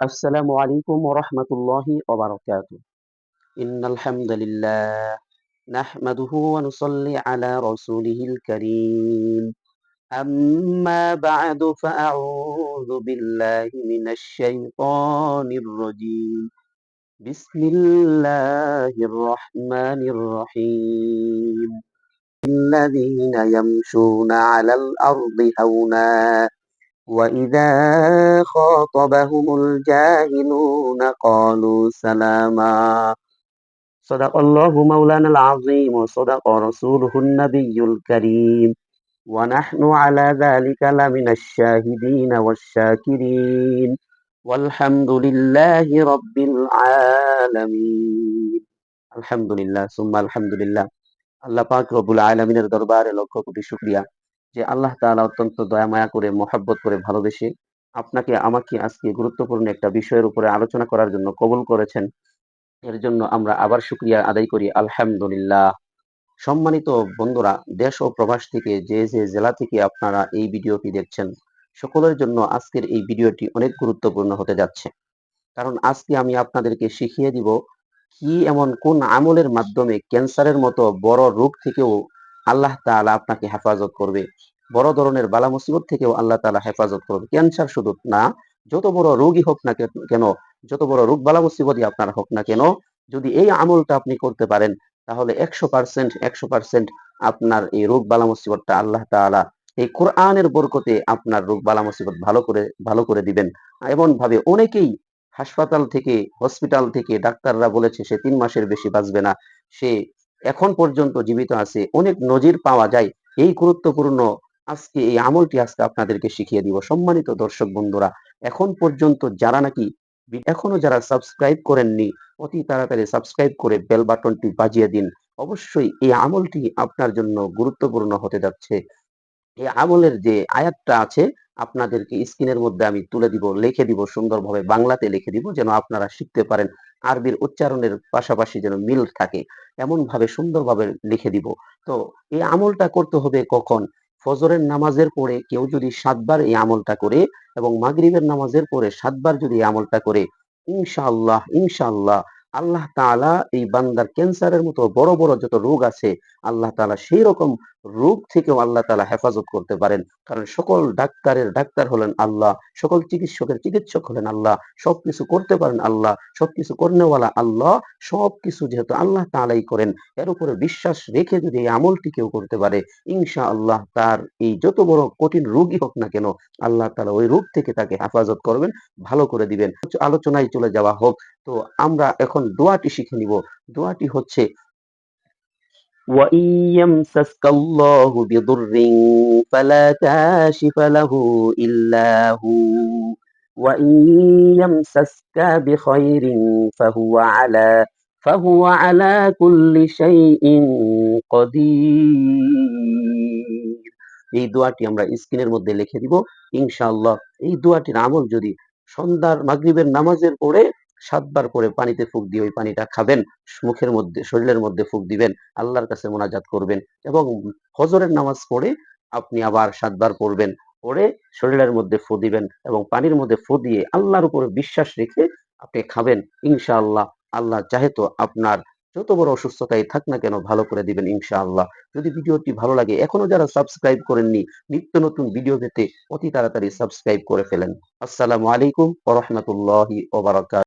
السلام عليكم ورحمة الله وبركاته. إن الحمد لله نحمده ونصلي على رسوله الكريم. أما بعد فأعوذ بالله من الشيطان الرجيم. بسم الله الرحمن الرحيم. الذين يمشون على الأرض هونا وإذا خاطبهم الجاهلون قالوا سلاما صدق الله مولانا العظيم وصدق رسوله النبي الكريم ونحن على ذلك لمن الشاهدين والشاكرين والحمد لله رب العالمين الحمد لله ثم الحمد لله আল্লাহ পাক রবুল আলমিনের দরবারে লক্ষ কোটি শুক্রিয়া যে আল্লাহ তাআলা অত্যন্ত দয়া মায়া করে, মহাব্বত করে, ভালোবেসে আপনাকে আমাকে আজকে গুরুত্বপূর্ণ একটা বিষয়ের উপরে আলোচনা করার জন্য কবুল করেছেন। এর জন্য আমরা আবার শুক্রিয়া আদায় করি। আলহামদুলিল্লাহ। সম্মানিত বন্ধুরা, দেশ ও প্রবাস থেকে যে যে জেলা থেকে আপনারা এই ভিডিওটি দেখছেন, সকলের জন্য আজকের এই ভিডিওটি অনেক গুরুত্বপূর্ণ হতে যাচ্ছে। কারণ আজকে আমি আপনাদেরকে শিখিয়ে দিব, কি এমন কোন আমলের মাধ্যমে ক্যান্সারের মতো বড় রোগ থেকেও আল্লাহ তাআলা আপনাকে হেফাজত করবে। বড় ধরনের বালা মুসিবত থেকেও আল্লাহ তাআলা হেফাজত করবে। ক্যান্সার শুধু না, যত বড় রোগই হোক না কেন যত বড় রোগ বালা মুসিবতই আপনার হোক না কেন, যদি এই আমলটা আপনি করতে পারেন, তাহলে একশো পার্সেন্ট একশো পার্সেন্ট আপনার এই রোগ বালা মুসিবতটা আল্লাহ তাআলা এই কোরআনের বরকতে আপনার রোগ বালা মুসিবত ভালো করে ভালো করে দিবেন। এমন ভাবে অনেকেই হাসপাতাল থেকে, হসপিটাল থেকে ডাক্তাররা বলেছে, সে তিন মাসের বেশি বাঁচবে না। সে এখন পর্যন্ত জীবিত আছে, অনেক নজির পাওয়া যায়। এই গুরুত্বপূর্ণ আজকে এই আমলটি আজকে আপনাদেরকে শিখিয়ে দিব। সম্মানিত দর্শক বন্ধুরা, এখন পর্যন্ত যারা নাকি এখনও যারা সাবস্ক্রাইব করেননি, অতি তাড়াতাড়ি সাবস্ক্রাইব করে বেল বাটনটি বাজিয়ে দিন। অবশ্যই এই আমলটি আপনার জন্য গুরুত্বপূর্ণ হতে যাচ্ছে। এই আমলের যে আয়াতটা আছে, আপনাদেরকে স্ক্রিনের মধ্যে আমি তুলে দিব, লিখে দিব, সুন্দরভাবে বাংলাতে লিখে দিব, যেন আপনারা শিখতে পারেন। আরবির উচ্চারণের পাশাপাশি যেন মিল থাকে এমন ভাবে সুন্দরভাবে লিখে দিব। তো এই আমলটা করতে হবে কখন? ফজরের নামাজের পরে কেউ যদি সাতবার এই আমলটা করে এবং মাগরিবের নামাজের পরে সাতবার যদি এই আমলটা করে, ইনশাআল্লাহ ইনশাআল্লাহ আল্লাহ তাআলা এই বান্দার ক্যান্সারের মতো বড় বড় যত রোগ আছে, আল্লাহ তাআলা সেই রকম রোগ থেকেও আল্লাহ তাআলা হেফাজত করতে পারেন। কারণ সকল ডাক্তারের ডাক্তার হলেন আল্লাহ, সকল চিকিৎসকের চিকিৎসক হলেন আল্লাহ, সবকিছু করতে পারেন আল্লাহ, সবকিছু করনেওয়ালা আল্লাহ, সবকিছু যেহেতু আল্লাহ তাআলাই করেন, এর উপরে বিশ্বাস রেখে যদি এই আমলটি কেউ করতে পারে ইনশা আল্লাহ তার এই যত বড় কঠিন রোগই হোক না কেন, আল্লাহ তালা ওই রোগ থেকে তাকে হেফাজত করবেন, ভালো করে দিবেন। আলোচনায় চলে যাওয়া হোক তো আমরা এখন দোয়াটি শিখে নিব দোয়াটি হচ্ছে وإن يمسسك الله بضر فلا كاشف له إلا هو وإن يمسسك بخير فهو على فهو على كل شيء قدير এই দোয়াটি আমরা স্ক্রিনের মধ্যে লিখে দিব ইনশাআল্লাহ এই দোয়াটির আমল যদি সন্ধ্যার মাগরিবের নামাজের পরে সাতবার করে পানিতে ফুক দিয়ে ওই পানিটা খাবেন, মুখের মধ্যে, শরীরের মধ্যে ফুক দিবেন, আল্লাহর কাছে মোনাজাত করবেন এবং হজরের নামাজ পড়ে আপনি আবার সাতবার পড়বেন, পড়ে শরীরের মধ্যে ফু দিবেন এবং পানির মধ্যে ফু দিয়ে আল্লাহর উপরে বিশ্বাস রেখে আপনি খাবেন। ইনশাআল্লাহ আল্লাহ চাহে তো আপনার যত বড় অসুস্থতাই থাক না কেন ভালো করে দিবেন ইনশাআল্লাহ। যদি ভিডিওটি ভালো লাগে, এখনও যারা সাবস্ক্রাইব করেননি, নিত্য নতুন ভিডিও পেতে অতি তাড়াতাড়ি সাবস্ক্রাইব করে ফেলেন। আসসালামু আলাইকুম ওয়া রাহমাতুল্লাহি ওয়া বারাকাতুহু।